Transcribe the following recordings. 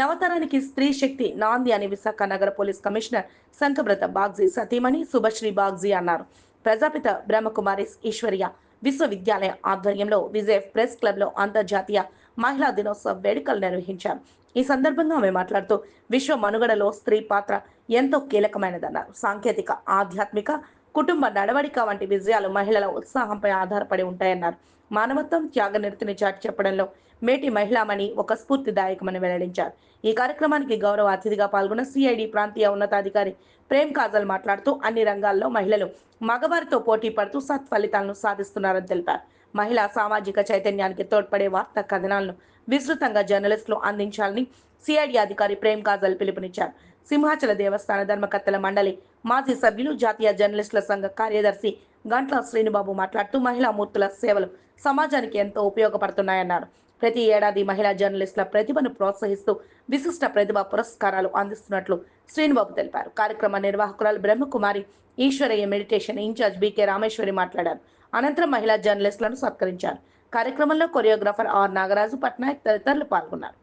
నవతరానికి స్త్రీ శక్తి నాంది అని విశాఖ నగర పోలీస్ కమిషనర్ శంఖబ్రత బాగ్జీ సతీమణి శుభశ్రీ బాగ్జీ అన్నారు. ప్రజాపిత బ్రహ్మకుమారి ఈశ్వర్య విశ్వవిద్యాలయ ఆధ్వర్యంలో విజయ్ ప్రెస్ క్లబ్లో అంతర్జాతీయ మహిళా దినోత్సవ వేడుకలు నిర్వహించారు. ఈ సందర్భంగా ఆమె మాట్లాడుతూ విశ్వ మనుగడలో స్త్రీ పాత్ర ఎంతో కీలకమైనదన్నారు. సాంకేతిక ఆధ్యాత్మిక కుటుంబ నడవడిక వంటి విజయాలు మహిళల ఉత్సాహంపై ఆధారపడి ఉంటాయన్నారు. మానవత్వం త్యాగనిరతిని చాటి చెప్పడంలో మేటి మహిళామణి ఒక స్ఫూర్తిదాయకమని వెల్లడించారు. ఈ కార్యక్రమానికి గౌరవ అతిథిగా పాల్గొన్న సిఐడి ప్రాంతీయ ఉన్నతాధికారి ప్రేమ్ కాజల్ మాట్లాడుతూ అన్ని రంగాల్లో మహిళలు మగవారితో పోటీ పడుతూ సత్ఫలితాలను సాధిస్తున్నారని తెలిపారు. మహిళా సామాజిక చైతన్యానికి తోడ్పడే వార్తా కథనాలను విస్తృతంగా జర్నలిస్టులు అందించాలని సిఐడి అధికారి ప్రేమ్ కాజల్ పిలుపునిచ్చారు. సింహాచల దేవస్థాన ధర్మకర్తల మండలి మాజీ సభ్యులు జాతీయ జర్నలిస్టుల సంఘ కార్యదర్శి గంట్ల శ్రీనుబాబు మాట్లాడుతూ మహిళా మూర్తుల సేవలు సమాజానికి ఎంతో ఉపయోగపడుతున్నాయన్నారు. ప్రతి ఏడాది మహిళా జర్నలిస్టుల ప్రతిభను ప్రోత్సహిస్తూ విశిష్ట ప్రతిభ పురస్కారాలు అందిస్తున్నట్లు శ్రీనుబాబు తెలిపారు. కార్యక్రమ నిర్వాహకురాలు Brahmakumari Eshwaraiah meditation incharge BK Rameshwari మాట్లాడారు. అనంతరం మహిళా జర్నలిస్టులను సత్కరించారు. కార్యక్రమంలో కొరియోగ్రాఫర్ ఆర్ నాగరాజు పట్నాయక్ తదితరులు పాల్గొన్నారు.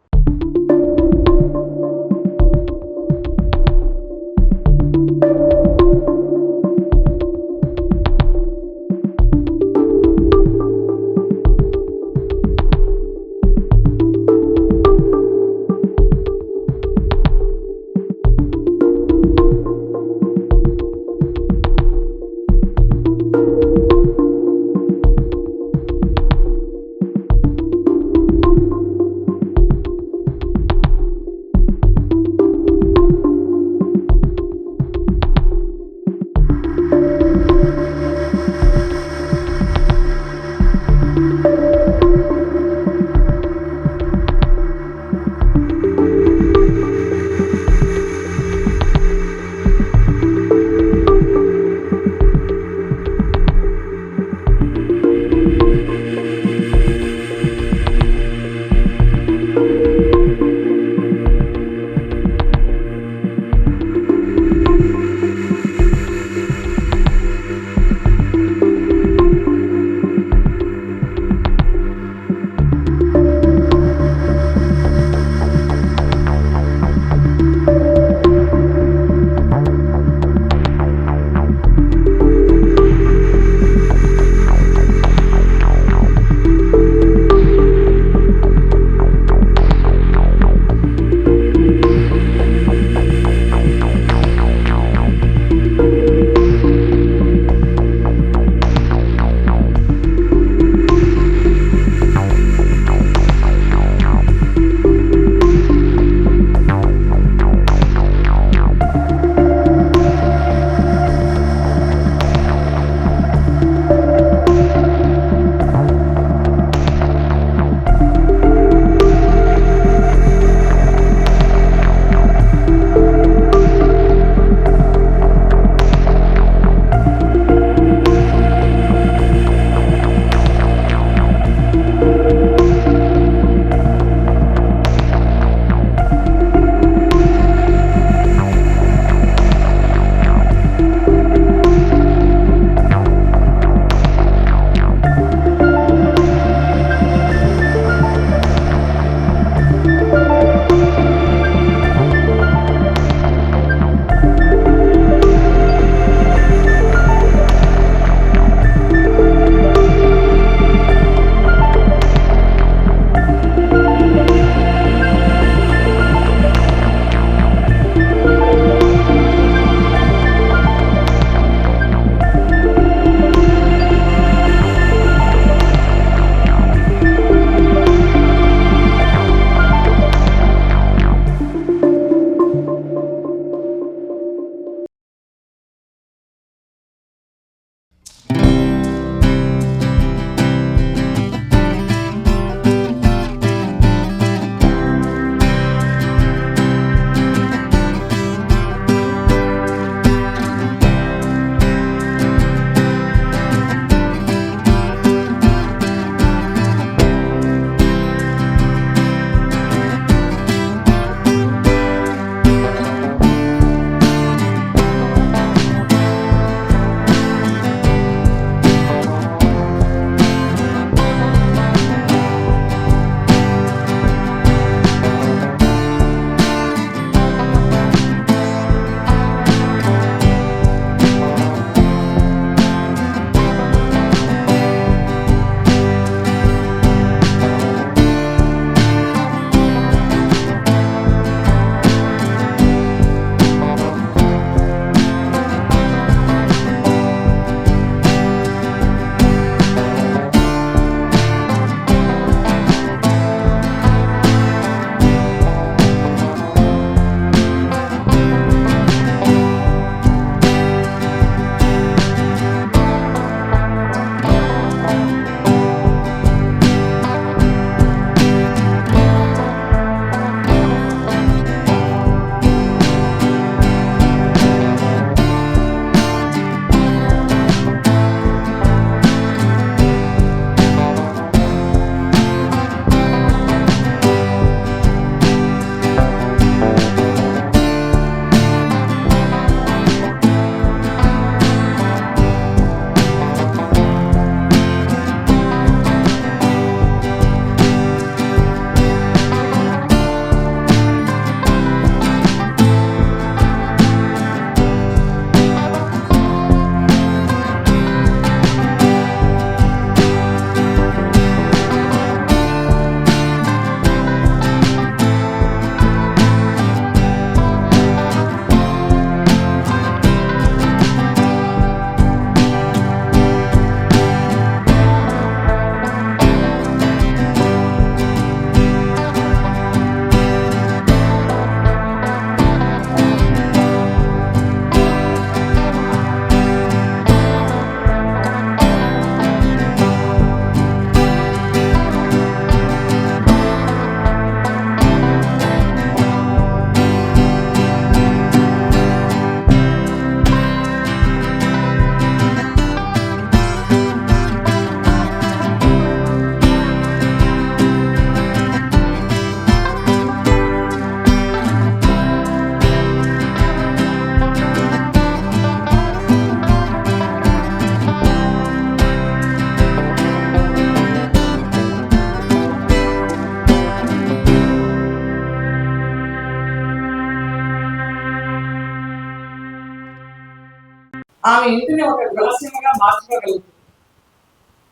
మార్చుకోగలుగుతుంది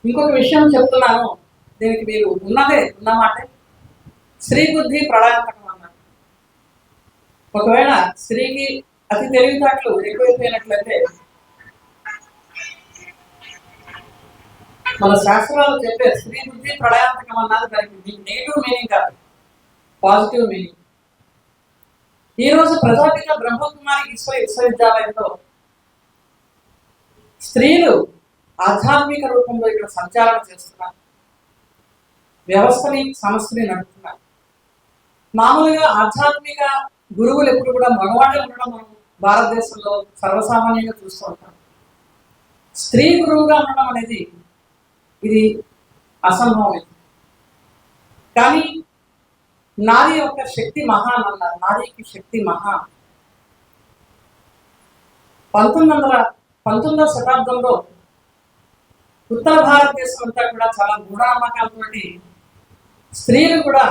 ఇంకొక విషయం చెప్తున్నాను. దీనికి మీరు ఉన్నదే ఉన్నమాట స్త్రీ బుద్ధి ప్రళాంతకం అన్నారు. ఒకవేళ స్త్రీకి అతి తెలివితేటలు ఎక్కువైపోయినట్లయితే మన శాస్త్రాలు చెప్పే స్త్రీ బుద్ధి ప్రళయాంతకం అన్నది దానికి నెగిటివ్ మీనింగ్ కాదు. పాజిటివ్ మీనింగ్ ఈ రోజు ప్రజాపిత బ్రహ్మకుమారి విశ్వ విశ్వవిద్యాలయంలో స్త్రీలు ఆధ్యాత్మిక రూపంలో ఇక్కడ సంచారం చేస్తున్నారు. వ్యవస్థని సంస్థని నడుపుతున్నారు. మామూలుగా ఆధ్యాత్మిక గురువులు ఎప్పుడు కూడా మగవాళ్ళే ఉండడం మనం భారతదేశంలో సర్వసామాన్యంగా చూస్తూ ఉంటాం. స్త్రీ గురువుగా ఉండడం అనేది ఇది అసంభవం. కానీ నాది యొక్క శక్తి మహాన్ అన్నారు. నారీకి శక్తి మహా పంతొమ్మిది వందల పంతొమ్మిదవ శతాబ్దంలో ఉత్తర భారతదేశం అంతా కూడా చాలా మూఢనమ్మకాలతోటి స్త్రీలు కూడా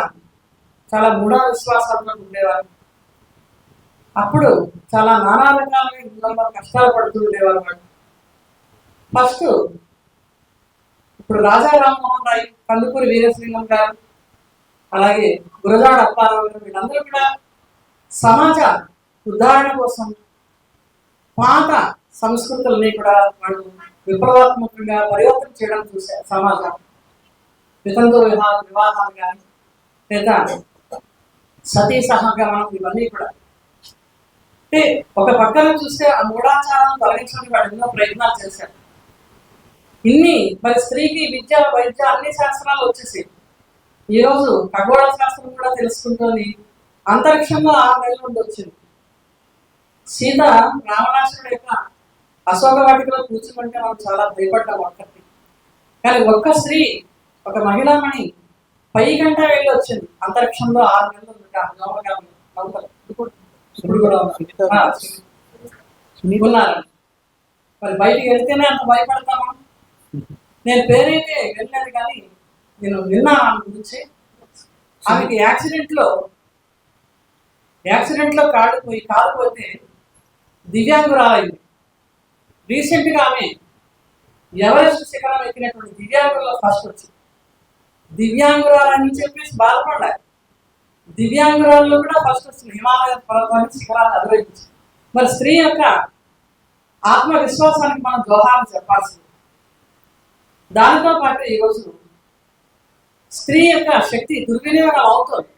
చాలా మూఢ విశ్వాసాలతో ఉండేవారు. అప్పుడు చాలా నానా రకాలుగా ఇళ్ళల్లో కష్టాలు పడుతూ ఉండేవారు వాళ్ళు. ఫస్ట్ ఇప్పుడు రాజా రామ్మోహన్ రాయ్ కందుకూరి వీరసింహం గారు అలాగే గురజాడ అప్పారావు గారు వీళ్ళందరూ కూడా సమాజ ఉదాహరణ కోసం పాత సంస్కృతుల్ని కూడా వాళ్ళు విప్లవాత్మకంగా పరివర్తన చేయడం చూశారు సమాజం. వితంతు వివాహ వివాహాలు కానీ లేదా సతీ సహగమనం ఇవన్నీ కూడా. అంటే ఒక పక్కన చూస్తే ఆ మూఢాచారాలను తొలగించడానికి వాడు ఎన్నో ప్రయత్నాలు చేశారు ఇన్ని మరి స్త్రీకి విద్య వైద్య అన్ని శాస్త్రాలు వచ్చేసాయి ఈ రోజు ఖగోళ శాస్త్రం కూడా తెలుసుకుంటుంది. అంతరిక్షంలో ఆరు నెలల నుండి వచ్చింది సీత రావణాసుడు యొక్క అశోక వాటికలో కూర్చుంటే మనం చాలా భయపడ్డాం ఒక్కటి కానీ ఒక్క స్త్రీ ఒక మహిళామణి పై గంట వెళ్ళి వచ్చింది. అంతరిక్షంలో ఆరు నెలలు. ఇప్పుడు కూడా ఉన్నారు. మరి బయటికి వెళ్తేనే అంత భయపడతామా? నేను పేరైతే వెళ్ళలేదు కానీ నేను విన్నాను ఆమె గురించి. ఆమెకి యాక్సిడెంట్లో యాక్సిడెంట్లో కాలు పోయి కాలు పోతే దివ్యాంగురాలైంది. రీసెంట్గా ఆమె ఎవరెస్ట్ శిఖరం ఎక్కినటువంటి దివ్యాంగుల్లో ఫస్ట్ వచ్చింది. దివ్యాంగురాలని చెప్పేసి బాధపడాలి దివ్యాంగురాల్లో కూడా ఫస్ట్ వచ్చిన హిమాలయ పర్వతాన్ని శిఖరాన్ని అధిరోహించింది. మరి స్త్రీ యొక్క ఆత్మవిశ్వాసానికి మనం దోహాలు చెప్పాల్సింది. దానితో పాటు ఈరోజు స్త్రీ యొక్క శక్తి దుర్వినియోగం అవుతుంది.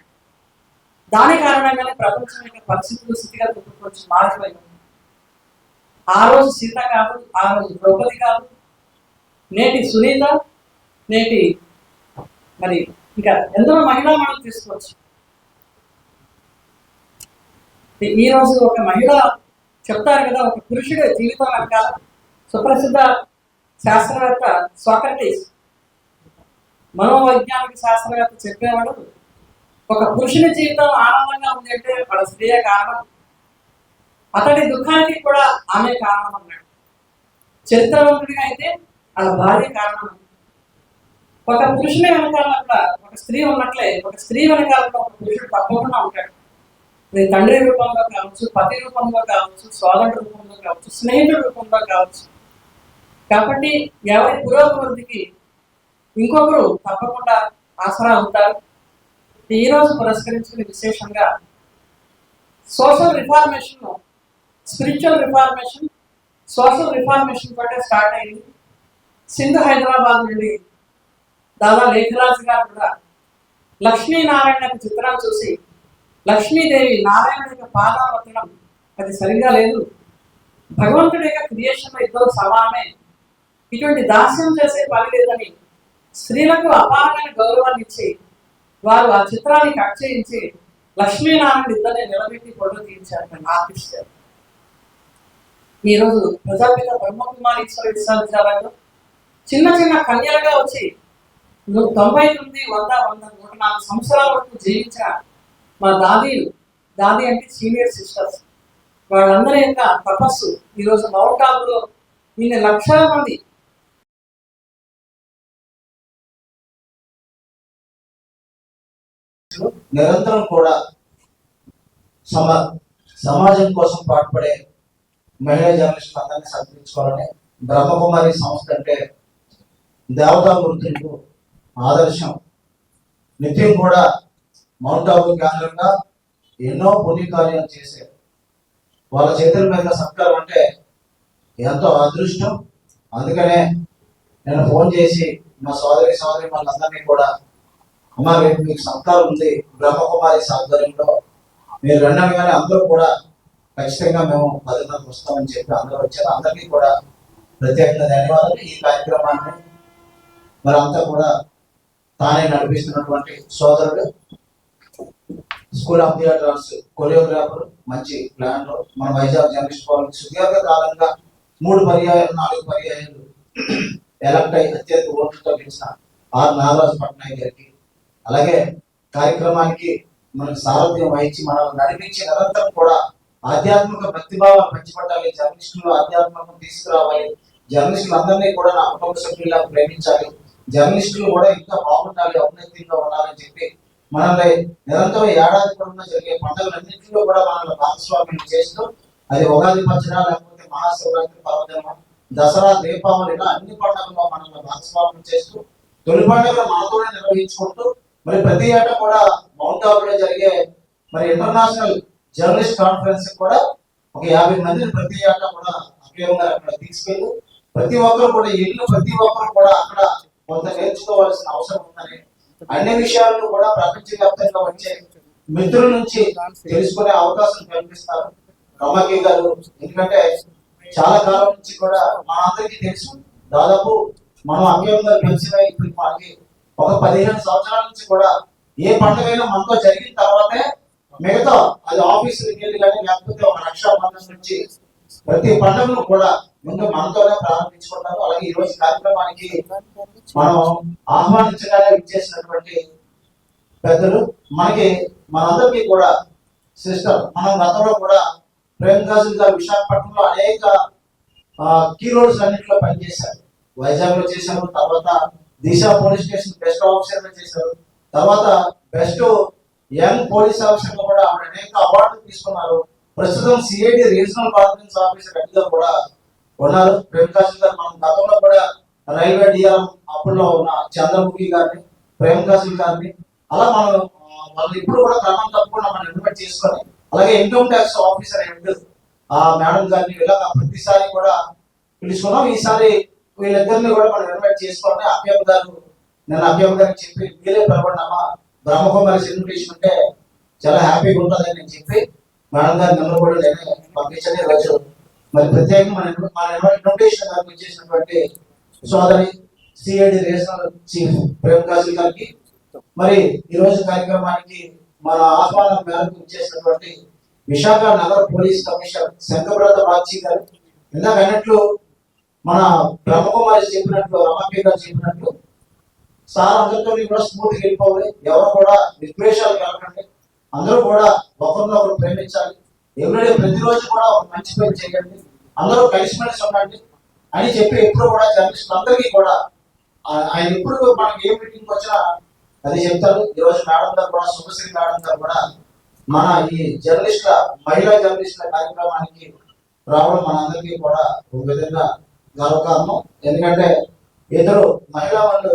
దాని కారణంగానే ప్రపంచం యొక్క పరిస్థితులు స్థితిగా కొంచెం మారిపోయింది ఆ రోజు సీత కాదు ఆ రోజు ద్రౌపది కాదు. నేటి సునీత నేటి మరి ఇంకా ఎందరో మహిళా మనం తీసుకోవచ్చు. ఈ రోజు ఒక మహిళ చెప్తారు కదా ఒక పురుషుడు జీవితం వెనకాల సుప్రసిద్ధ శాస్త్రవేత్త సోక్రటీస్. మనోవైజ్ఞానిక శాస్త్రవేత్త చెప్పేవాడు ఒక పురుషుని జీవితం ఆనందంగా ఉంది అంటే వాళ్ళ స్త్రీయే కారణం. అతడి దుఃఖానికి కూడా ఆమె కారణం అన్నాడు చరిత్రవంతుడిగా అయితే వాళ్ళ భార్య కారణం ఒక పురుషుని వెనకాల ఒక స్త్రీ ఉన్నట్లే ఒక స్త్రీ వెనకాల ఒక పురుషుడు తప్పకుండా ఉంటాడు. అది తండ్రి రూపంలో కావచ్చు పతి రూపంలో కావచ్చు సోదరుడి రూపంలో కావచ్చు స్నేహితుడి రూపంలో కావచ్చు. కాబట్టి ఎవరి పురోభివృద్ధికి ఇంకొకరు తప్పకుండా ఆసరా అవుతారు ఈ రోజు పురస్కరించుకుని విశేషంగా social reformation spiritual reformation social reformation కూడా స్టార్ట్ అయింది. సింధు హైదరాబాద్ నుండి దాదా లేఖరాజు గారు కూడా లక్ష్మీనారాయణ యొక్క చిత్రాన్ని చూసి లక్ష్మీదేవి నారాయణ యొక్క పాదాలు అది సరిగా లేదు. భగవంతుడి యొక్క క్రియేషన్లో ఇద్దరు సమానమే. ఇటువంటి దాస్యం చేసే పని లేదని స్త్రీలకు అపారమైన గౌరవాన్ని ఇచ్చి వారు ఆ చిత్రాన్ని కట్ చేయించి లక్ష్మీనారాయణ ఇద్దరిని నిలబెట్టి ఫోటో తీయించారు ఆర్టిస్ట్ గారు. ఈరోజు ప్రజాపిత బ్రహ్మకుమారి ఈశ్వర విశ్వవిద్యాలయంలో చిన్న చిన్న కన్యలుగా వచ్చి ను- తొంభై తొమ్మిది వంద వంద నూట నాలుగు సంవత్సరాల వరకు జీవించిన మా దాదీలు దాది అంటే సీనియర్ సిస్టర్స్ వాళ్ళందరి యొక్క తపస్సు ఈరోజు మౌంట్ ఆబులో ఇన్ని లక్షల మంది నిరంతరం కూడా సమా సమాజం కోసం పాటుపడే మహిళా జర్నలిస్టులు అందరినీ సత్కరించుకోవాలని బ్రహ్మకుమారి సంస్థ అంటే దేవతా గుర్తింపు ఆదర్శం. నిత్యం కూడా మౌంట్ ఆబు కేంద్రంగా ఎన్నో పుణ్యకార్యాలు చేశారు. వాళ్ళ చేతుల మీద సత్కారం అంటే ఎంతో అదృష్టం. అందుకనే నేను ఫోన్ చేసి మా సోదరి సోదరి వాళ్ళందరినీ కూడా అమ్మ రేపు మీకు సత్కారం ఉంది. బ్రహ్మకుమారి ఆధ్వర్యంలో మీరు రెండనగానే అందరూ కూడా ఖచ్చితంగా మేము పదిన్నరకు వస్తామని చెప్పి అందరూ వచ్చారు. అందరికీ కూడా ప్రత్యేకంగా ధన్యవాదాలు. ఈ కార్యక్రమాన్ని మరి అంతా కూడా తానే నడిపిస్తున్నటువంటి సోదరుడు స్కూల్ ఆఫ్ థియేటర్స్ కొరియోగ్రాఫర్ మంచి ప్లాన్ మన వైజాగ్ జర్నలిస్ట్ కాలేజ్ సుదీర్ఘ కాలంగా మూడు పర్యాయాలు నాలుగు పర్యాయాలు ఎలక్ట్ అయి అత్యంత ఓట్లతో గెలిచిన ఆర్ నాగరాజ్ పట్నాయక్ గారికి అలాగే కార్యక్రమానికి మనకు సారథ్యం వహించి మనల్ని నడిపించి నిరంతరం కూడా ఆధ్యాత్మిక భక్తిభావాలు పంచిపట్టాలి. జర్నలిస్టులు ఆధ్యాత్మకం తీసుకురావాలి. జర్నలిస్టులు అందరినీ కూడా నా కుటుంబ సభ్యులా ప్రేమించాలి. జర్నలిస్టులు కూడా ఇంకా బాగుండాలి ఔన్నత్యంగా ఉండాలని చెప్పి మనల్ని నిరంతరం ఏడాది పొడవునా జరిగే పండుగలన్నింటిలో కూడా మనల్ని భాగస్వామ్యం చేస్తూ అది ఉగాది పచ్చడా లేకపోతే మహాశివరాత్రి పర్వదినం దసరా దీపావళి ఇలా అన్ని పండుగల్లో మనల్ని భాగస్వామ్యం చేస్తూ తొలి పండుగలు మనతోనే నిర్వహించుకుంటూ మరి ప్రతి ఏటా కూడా మౌంట్ ఆబులో జరిగే మరి ఇంటర్నేషనల్ జర్నలిస్ట్ కాన్ఫరెన్స్ కూడా ఒక యాభై మందిని ప్రతి ఆట కూడా అభ్యంగా అక్కడ తీసుకెళ్ళి ప్రతి ఒక్కరు కూడా ఇల్లు ప్రతి ఒక్కరు కూడా అక్కడ కొంత నేర్చుకోవాల్సిన అవసరం ఉందని అన్ని విషయాలను కూడా ప్రపంచవ్యాప్తంగా వచ్చే మిత్రుల నుంచి తెలుసుకునే అవకాశం కల్పిస్తారు. రమకి గారు ఎందుకంటే చాలా కాలం నుంచి కూడా మనందరికీ తెలుసు దాదాపు మనం అభ్యంగా కలిసిన ఇప్పుడు మనకి ఒక పదిహేను సంవత్సరాల నుంచి కూడా ఏ పండుగైనా మనతో జరిగిన తర్వాతే మిగతా అది ఆఫీసులకి వెళ్ళి కానీ లేకపోతే ఒక రక్షాబంధం నుంచి ప్రతి పండుగను కూడా ముందు మనతోనే ప్రారంభించుకుంటారు. అలాగే ఈ రోజు కార్యక్రమానికి మనం ఆహ్వానించగానే ఇచ్చేసినటువంటి పెద్దలు మనకి మనందరికీ కూడా సిస్టర్ మనం గతంలో కూడా ప్రేమ్ కాజల్ గారు విశాఖపట్నంలో అనేక కీ రోడ్స్ అన్నింటిలో పనిచేశారు. వైజాగ్లో చేశారు తర్వాత దిశ పోలీస్ స్టేషన్ బెస్ట్ ఆఫీసర్గా చేశారు తర్వాత బెస్ట్ యంగ్ పోలీస్ ఆఫీసర్గా కూడా ఆవిడ అనేక అవార్డులు తీసుకున్నారు. ప్రస్తుతం సిఐడి రీజనల్ కాన్ఫరెన్స్ ఆఫీసర్ అడ్డుగా కూడా ఉన్నారు. ప్రేమ్ గారు మనం గతంలో కూడా రైల్వే డిఆర్ అప్పుడులో ఉన్న చంద్రముఖి గారిని ప్రేమ్ కాజల్ గారిని అలా మనం వాళ్ళు ఇప్పుడు కూడా క్రమం తప్పకుండా మనం ఇన్వైట్ చేసుకొని అలాగే ఇన్కమ్ ట్యాక్స్ ఆఫీసర్ హెడ్ ఆ మేడం గారిని ఇలా ప్రతిసారి కూడా పిలుచుకున్నాం. ఈసారి వీళ్ళిద్దరిని కూడా మనం ఇన్వైట్ చేసుకోవాలని అభ్యర్థి గారు నేను అభ్యర్థి గారికి చెప్పి మీరే పిలవడమ్మా బ్రహ్మకుమారి ఇన్విటేషన్ ఉంటే చాలా హ్యాపీగా ఉంటుందని నేను చెప్పి మేడం గారి నెంబర్ కూడా నేను పంపించని రోజు. మరి ప్రత్యేకంగా మన మన ఇన్విటేషన్ గారికి వచ్చేసినటువంటి సోదరి CID regional chief Prem Kajal గారికి మరి ఈ రోజు కార్యక్రమానికి మన ఆహ్వానం మేరకు ఇచ్చేసినటువంటి విశాఖ నగర పోలీస్ కమిషనర్ శంకరబ్రత బాక్షి గారు. ఇందాక అన్నట్లు మన బ్రహ్మకుమారి చెప్పినట్లు రమాపీ గారు చెప్పినట్లు సార్ అందరితో కూడా స్మూత్ వెళ్ళిపోవాలి. ఎవరు కూడా విద్వేషాలు కలగండి అందరూ కూడా ఒకరినొకరు ప్రేమించాలి. ఎవ్రీడే ప్రతిరోజు కూడా ఒక మంచి పని చేయండి. అందరూ కలిసిమెలిసి ఉండండి. అని చెప్పి ఎప్పుడు కూడా జర్నలిస్టులు అందరికీ కూడా ఆయన ఎప్పుడు మనకి ఏ మీటింగ్ వచ్చినా అది చెప్తారు. ఈ రోజు మేడం గారు కూడా శుభశ్రీ మేడం గారు కూడా మన ఈ జర్నలిస్టుల మహిళా జర్నలిస్టుల కార్యక్రమానికి రావడం మనందరికీ కూడా ఒక విధంగా గర్వకారణం. ఎందుకంటే ఇద్దరు మహిళా వాళ్ళు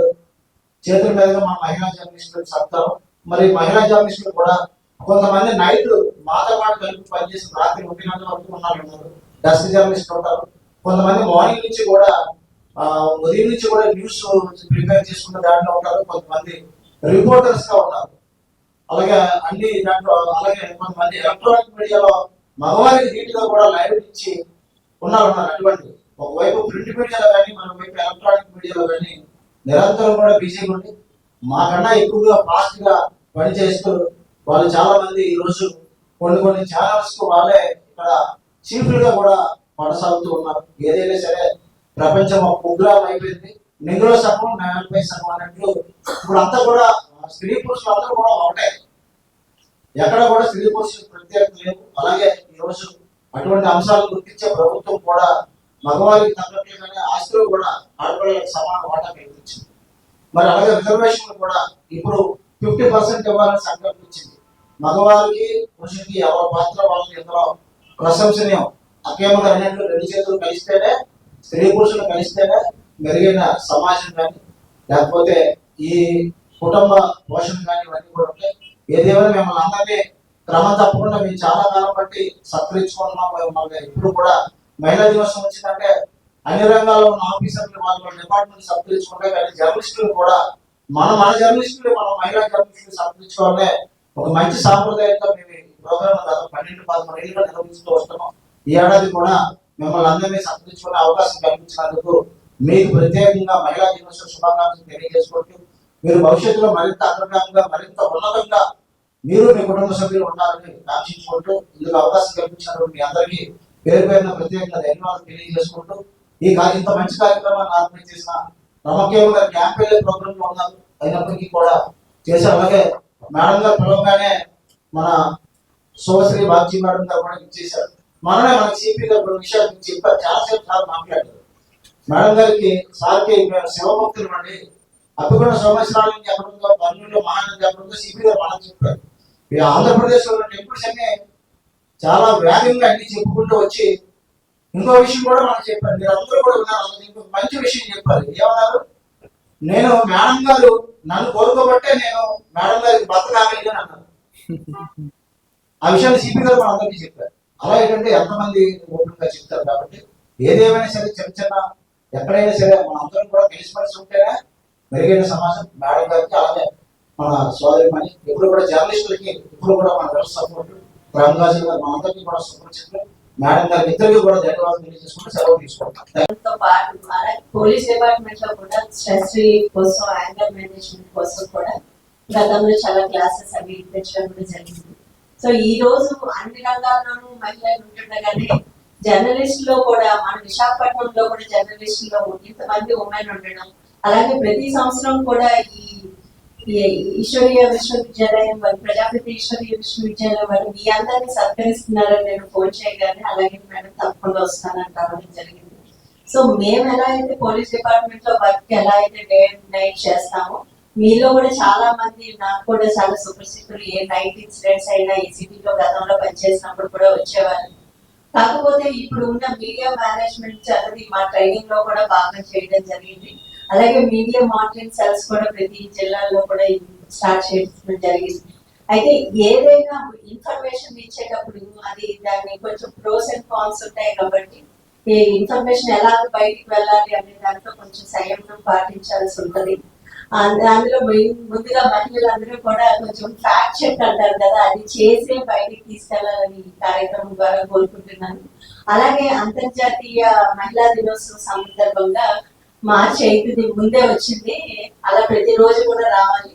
చేతుల మీదుగా మన మహిళా జర్నలిస్టులకు చెప్తారు మరి మహిళా జర్నలిస్టులు కూడా కొంతమంది నైట్ మాతో పాటు కలిపి పనిచేసి రాత్రి ఒకటి గంటల వరకు ఉన్నారు డస్ట్ జర్నలిస్టులు ఉంటారు. కొంతమంది మార్నింగ్ నుంచి కూడా ఉదయం నుంచి కూడా న్యూస్ ప్రిపేర్ చేసుకున్న దాంట్లో ఉంటారు. కొంతమంది రిపోర్టర్స్గా ఉన్నారు. అలాగే అన్ని దాంట్లో అలాగే కొంతమంది ఎలక్ట్రానిక్ మీడియాలో మగవారికి నీటిగా కూడా లైవ్ ఇచ్చి ఉన్నారు అటువంటి ఒకవైపు ప్రింట్ మీడియాలో కానీ మన వైపు ఎలక్ట్రానిక్ మీడియాలో కానీ నిరంతరం కూడా బిజీగా ఉండి మాకన్నా ఎక్కువగా ఫాస్ట్గా పనిచేస్తూ వాళ్ళు చాలా మంది ఈరోజు కొన్ని కొన్ని ఛానల్స్కు వాళ్ళే ఇక్కడ చీఫ్లుగా కూడా కొనసాగుతూ ఉన్నారు. ఏదైనా సరే ప్రపంచం ఒక అయిపోయింది. నింగులో సగం నేలపై సగం అన్నట్లు ఇప్పుడు అంతా కూడా స్త్రీ పురుషులు అందరూ కూడా ఒకటే. ఎక్కడ కూడా స్త్రీ పురుషులు ప్రత్యేకత లేవు. అలాగే ఈ రోజు అటువంటి అంశాలు గుర్తించే ప్రభుత్వం కూడా మగవారికి తగ్గట్లేదనే ఆస్తులు కూడా ఆడపిల్లలకు సమాన వాటా కల్పించింది. మరి అలాగే రిజర్వేషన్లు కూడా ఇప్పుడు ఫిఫ్టీ పర్సెంట్ ఇవ్వాలని సంకల్పించింది మగవారికి పురుషుడికి ఎవరి పాత్ర వాళ్ళకి ఇందులో ప్రశంసనీయం. అకేమ అన్నట్లు రెండు చేతులు కలిస్తేనే స్త్రీ పురుషులు కలిస్తేనే మెరుగైన సమాజం కానీ లేకపోతే ఈ కుటుంబ పోషణ కానీ ఇవన్నీ కూడా ఉంటాయి ఏదేమైనా మిమ్మల్ని అందరినీ క్రమం తప్పకుండా మేము చాలా కాలం బట్టి సత్కరించుకుంటున్నాం మిమ్మల్ని ఇప్పుడు కూడా మహిళా దినోత్సవం వచ్చిందంటే అన్ని రంగాల్లో ఉన్న ఆఫీసర్లు వాళ్ళ డిపార్ట్మెంట్ సత్కరించుకుంటే కానీ జర్నలిస్టులు కూడా మన మన జర్నలిస్టులు మన మహిళా జర్నలిస్టులు సత్కరించుకోవాలనే ఒక మంచి సాంప్రదాయంతో మేము ఈ ప్రోగ్రామ్ పన్నెండు పదమూడు ఏళ్ళుగా నిర్వహిస్తూ వస్తున్నాం. ఈ ఏడాది కూడా మిమ్మల్ని అందరినీ సత్కరించుకునే అవకాశం కల్పించినందుకు మీకు ప్రత్యేకంగా మహిళా దినోత్సవ శుభాకాంక్షలు తెలియజేసుకుంటూ మీరు భవిష్యత్తులో మరింత అగ్రగామంగా మరింత ఉన్నతంగా మీరు మీ కుటుంబ సభ్యులు ఉండాలని కాంక్షించుకుంటూ ఇందుకు అవకాశం కల్పించినటువంటి మీ అందరికీ పేరు పేరున ప్రత్యేకంగా ధన్యవాదాలు తెలియజేసుకుంటూ ఈ కార్య ఇంత మంచి కార్యక్రమాన్ని ఆర్గనైజ్ చేసిన రమకేవ్ గారు క్యాంప్ వెళ్ళే ప్రోగ్రామ్లో ఉన్నారు. అయినప్పటికీ కూడా చేశారు అలాగే మేడం గారు పిలవగానే మన శుభశ్రీ బాబ్జీ మేడం గారు కూడా ఇచ్చేశారు. మననే మన సిపి గారు కొన్ని విషయాలు మీకు చెప్పారు. చాలాసేపు సార్ మాట్లాడారు. మేడం గారికి సార్కి శివభక్తులు అండి. అప్పకుండా సంవత్సరాల నుంచి ఎక్కడ ఉందో పన్నుల్లో మహానంది ఎక్కడ ఉందో సిపి గారు మనం చెప్పారు. ఈ ఆంధ్రప్రదేశ్లో ఉన్న టెంపుల్స్ అన్ని చాలా వేగంగా అన్ని చెప్పుకుంటూ వచ్చి ఇంకో విషయం కూడా మనం చెప్పారు మీరు అందరూ కూడా ఉన్నారు అందులో ఇంకొక మంచి విషయం చెప్పారు ఏమన్నారు? నేను మేడం గారు నన్ను కోరుకోబట్టే నేను మేడం గారికి భర్త కాగలిగాను అన్నారు. ఆ విషయాన్ని సిపి గారు మన అందరికీ చెప్పారు. అలా ఏంటంటే ఎంతమంది ఓపెన్గా చెప్తారు కాబట్టి ఏదేమైనా సరే చిన్న చిన్న ఎక్కడైనా సరే మన అందరం కూడా కలిసిమెలిసి ఉంటేనే మెరుగైన సమాజం మేడం గారికి అలాగే మన సోదరి మని ఎప్పుడు కూడా జర్నలిస్టులకి ఎప్పుడు కూడా మన సపోర్ట్ రామరాజు గారు మా అందరికీ కూడా శుభ్రచిత్రం మేడం గారి ఇద్దరికి కూడా ధన్యవాదాలు తెలియజేసుకుంటే సెలవు తీసుకుంటాం. పోలీస్ డిపార్ట్మెంట్లో కూడా స్ట్రెస్ కోసం యాంగర్ మేనేజ్మెంట్ కోసం కూడా గతంలో చాలా క్లాసెస్ అవి ఇప్పించడం కూడా జరిగింది. సో ఈ రోజు అన్ని రంగాల్లోనూ మహిళలు ఉంటుండగానే జర్నలిస్ట్లో కూడా మన విశాఖపట్నంలో కూడా జర్నలిస్ట్లో ఇంతమంది ఉమెన్ ఉండడం అలాగే ప్రతి సంవత్సరం కూడా ఈ ఈశ్వరీయ విశ్వవిద్యాలయం వారి ప్రజాపతి ఈశ్వరీయ విశ్వవిద్యాలయం వారు మీ అందరినీ సత్కరిస్తున్నారని నేను ఫోన్ చేయగానే అలాగే మేడం తప్పకుండా వస్తానని రావడం జరిగింది. సో మేము ఎలా అయితే పోలీస్ డిపార్ట్మెంట్లో వర్క్ ఎలా అయితే డే అండ్ నైట్ చేస్తామో మీలో కూడా చాలా మంది నాకు కూడా చాలా సుపరిచితులు ఏ నైట్ ఇన్సిడెంట్స్ అయినా ఈ సిటీలో గతంలో పనిచేసినప్పుడు కూడా వచ్చేవారు. కాకపోతే ఇప్పుడు ఉన్న మీడియా మేనేజ్మెంట్ అనేది మా ట్రైనింగ్లో కూడా బాగా చేయడం జరిగింది. అలాగే మీడియా మానిటరింగ్ సెల్స్ కూడా ప్రతి జిల్లాలో కూడా స్టార్ట్ చేయడం జరిగింది. అయితే ఏదైనా ఇన్ఫర్మేషన్ ఇచ్చేటప్పుడు అది దాన్ని కొంచెం ప్రోస్ అండ్ కాన్స్ ఉంటాయి కాబట్టి ఈ ఇన్ఫర్మేషన్ ఎలా బయటికి వెళ్ళాలి అనే దాంట్లో కొంచెం సంయమనం పాటించాల్సి ఉంటుంది. అందులో ముందుగా మహిళలందరూ కూడా కొంచెం ఫ్యాక్ట్ చెక్ అంటారు కదా అది చేసే బయటికి తీసుకెళ్ళాలని ఈ కార్యక్రమం ద్వారా కోరుకుంటున్నాను. అలాగే అంతర్జాతీయ మహిళా దినోత్సవం సందర్భంగా మార్చి ఐదుది ముందే వచ్చింది అలా ప్రతిరోజు కూడా రావాలి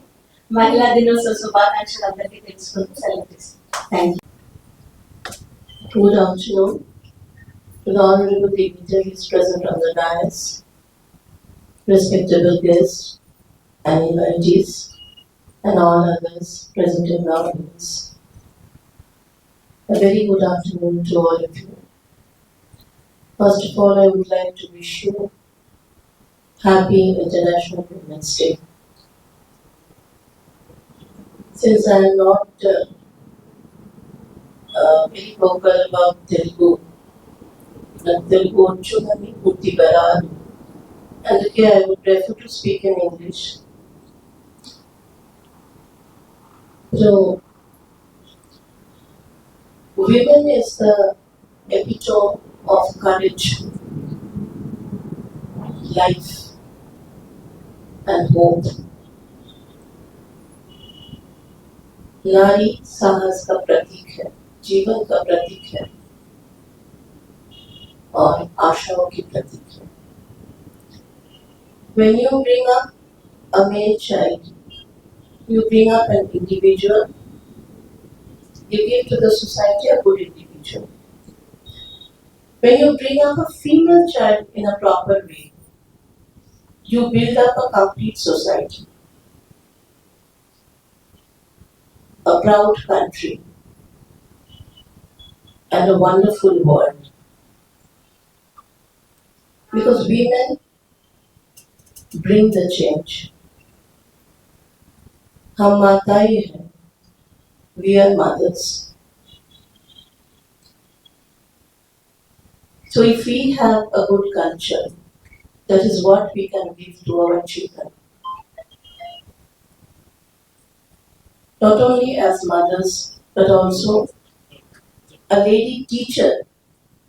మహిళా దినోత్సవ శుభాకాంక్షలు అందరికీ తెలుసుకుంటూ సెలవు తీసుకుంటాం thank you Good afternoon to the honorable dignitaries present on the dais, respectable guests and invitees, and all others present in the audience. A very good afternoon to all of you. First of all, I would like to wish you Happy International Women's Day. Since I am not uh, uh, very vocal about Telugu, ನನ್ನ Telugu ಒಂಚೂರಲ್ಲಿ And ಬರಲ್ಲ ಅದಕ್ಕೆ I would prefer to speak in English. So, women is the epitome of courage, life, and hope नारी साहस का प्रतीक है जीवन का प्रतीक है और आशाओं की प्रतीक है When you bring up a male child, you bring up an individual, you give to the society a good individual. When you bring up a female child in a proper way, you build up a complete society. a proud country, and a wonderful world. Because women bring the change. हम माताएं हैं we are mothers So if we have a good culture, that is what we can give to our children. Not only as mothers, but also a lady teacher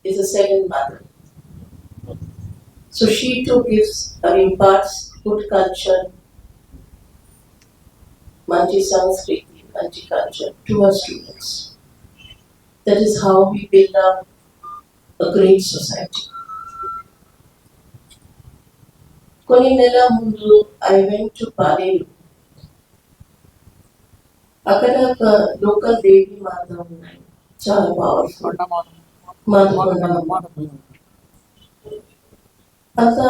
is a second mother. So she too gives or imparts good culture, Manji Sanskriti, Manji culture to our students. That is how we build up a great society. కొన్ని నెలల ముందు I went to పాలేరు అక్కడ ఒక local దేవి మాత ఉన్నాయి చాలా powerful మాత అంత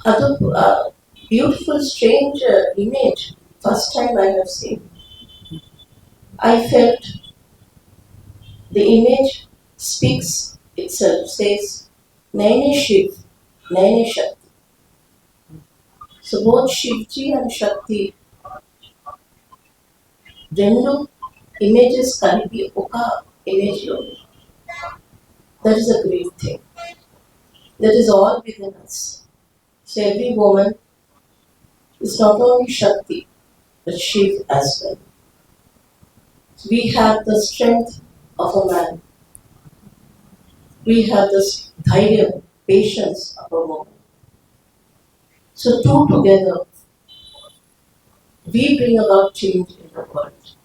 అదొక beautiful strange image first time I have seen I felt the image speaks itself says నైనే Shiv నైనే Shakti so both Shivji and Shakti రెండు ఇమేజెస్ కలిపి ఒక ఇమేజ్ లో that is a great thing that is all within us. So every woman is not only Shakti, but Shiv as well. We have the strength of a man. We have the dhairya, patience of a woman. So two together, we bring about change in the world.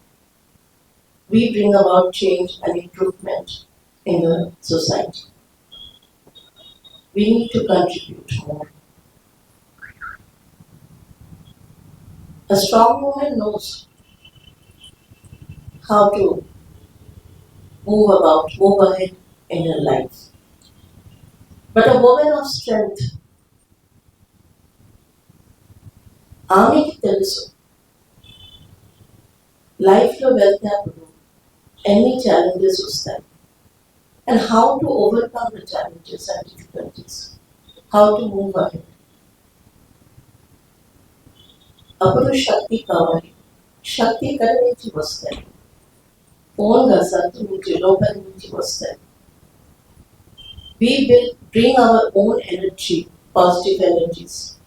We bring about change and improvement in the society we need to contribute more. A strong woman knows how to move about, move ahead in her life. But a woman of strength, ఆమెకి తెలుసు లైఫ్లో వెళ్తేప్పుడు ఎన్ని challenges వస్తాయి and how to overcome the challenges and difficulties, how to move ahead. అప్పుడు శక్తి కావాలి శక్తి ఇక్కడి నుంచి వస్తాయి ఓన్గా సత్తు నుంచి లోపలి నుంచి వస్తాయి we will bring our own energy, positive energies,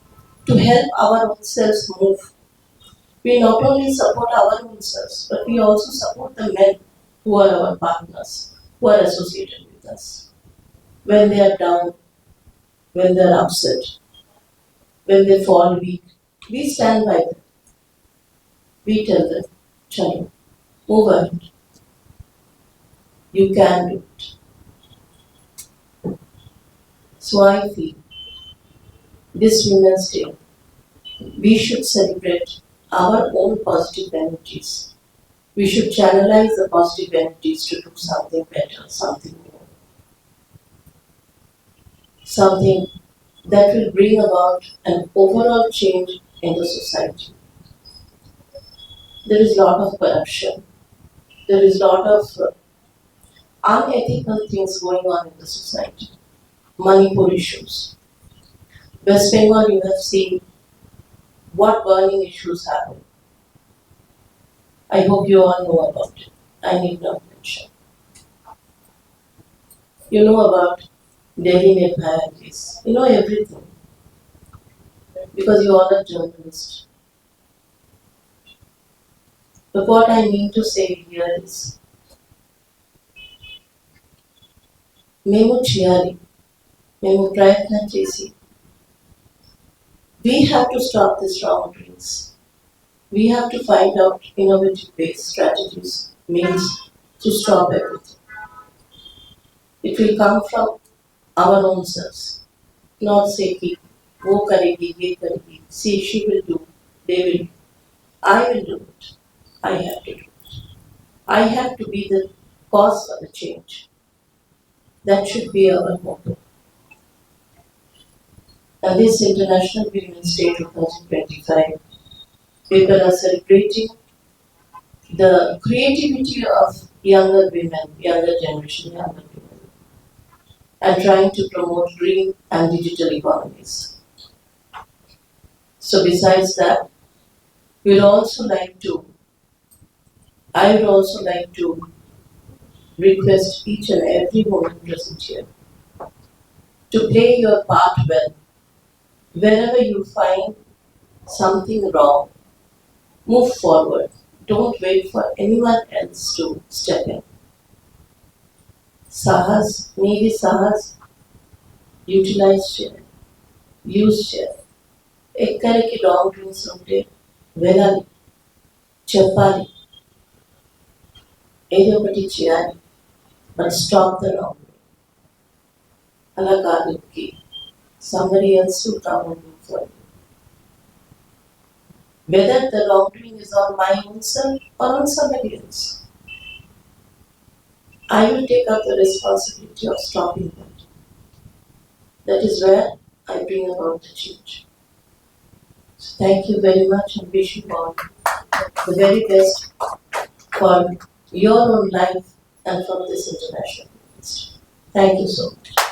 to help our own selves move. We not only support our own selves, but we also support the men who are our partners, who are associated with us. When they are down, when they are upset, when they fall weak, we stand by them. We tell them, Chalo, move ahead. You can do it. So I feel this Women's Day, we should celebrate our own positive energies. We should channelize the positive energies to do something better, something more. Something that will bring about an overall change in the society. There is a lot of corruption. There is a lot of unethical things going on in the society. Manipur issues. West Bengal, you have seen what burning issues happen. I hope you all know about it. I need not mention. You know about Delhi Nepal case. You know everything. Because you are a journalist. But what I mean to say here is Memo Chiari మేము ప్రయత్నం చేసి we have to stop this wrongdoings. We have to find out innovative ways, strategies, means to stop everything. It will come from our own selves, not say कि वो करेगी ये करेगी see she will do they will do. I will do it I have to do it I have to be the cause for the change that should be our motto and this International Women's Day 2025 people are celebrating the creativity of younger women, younger generation, younger women, and trying to promote green and digital economies. So besides that, we'd also like to, I would also like to request each and every woman present here to play your part well Wherever you find something wrong, move forward. Don't wait for anyone else to step in. Sahas, maybe Sahas, utilize share, use share. ఎక్కడికి long drinks ఉంటే వెళ్ళాలి చెప్పాలి ఏదో ఒకటి చేయాలి but stop the wrong అలా కాదు somebody else to come and do for you. Whether the wrongdoing is on my own self or on somebody else. I will take up the responsibility of stopping that. That is where I bring about the change. So thank you very much and wish you all the very best for your own life and for this international ministry. Thank you so much.